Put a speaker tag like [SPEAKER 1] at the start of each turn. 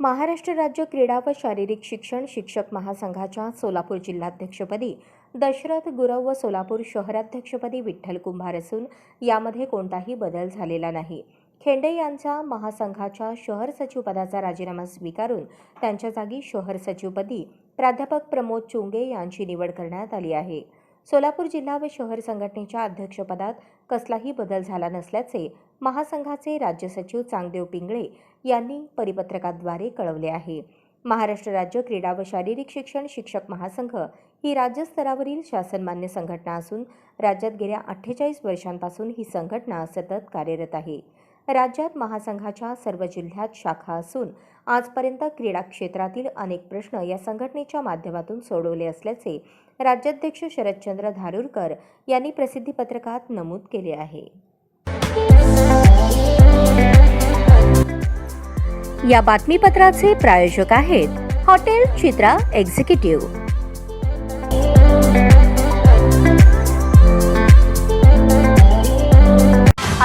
[SPEAKER 1] महाराष्ट्र राज्य क्रीडा व शारीरिक शिक्षण शिक्षक महासंघाच्या सोलापूर जिल्हाध्यक्षपदी दशरथ गुरव व सोलापूर शहराध्यक्षपदी विठ्ठल कुंभार असून यामध्ये कोणताही बदल झालेला नाही. खेंडे यांचा महासंघाच्या शहर सचिवपदाचा राजीनामा स्वीकारून त्यांच्या जागी शहर सचिवपदी प्राध्यापक प्रमोद चुंगे यांची निवड करण्यात आली आहे. सोलापूर जिल्हा व शहर संघटनेच्या अध्यक्षपदात कसलाही बदल झाला नसल्याचे महासंघाचे राज्य सचिव चांगदेव पिंगळे यांनी परिपत्रकाद्वारे कळवले आहे. महाराष्ट्र राज्य क्रीडा व शारीरिक शिक्षण शिक्षक महासंघ ही राज्यस्तरावरील शासनमान्य संघटना असून राज्यात गेल्या अठ्ठेचाळीस वर्षांपासून ही संघटना सतत कार्यरत आहे. राज्यात महासंघाच्या सर्व जिल्ह्यात शाखा असून आजपर्यंत क्रीडा क्षेत्रातील अनेक प्रश्न या संघटनेच्या माध्यमातून सोडवले असल्याचे राज्याध्यक्ष शरदचंद्र धारूरकर यांनी प्रसिद्धीपत्रकात नमूद केले आहे. या बातमीपत्राचे प्रायोजक आहेत हॉटेल चित्रा एक्झिक्युटिव्ह.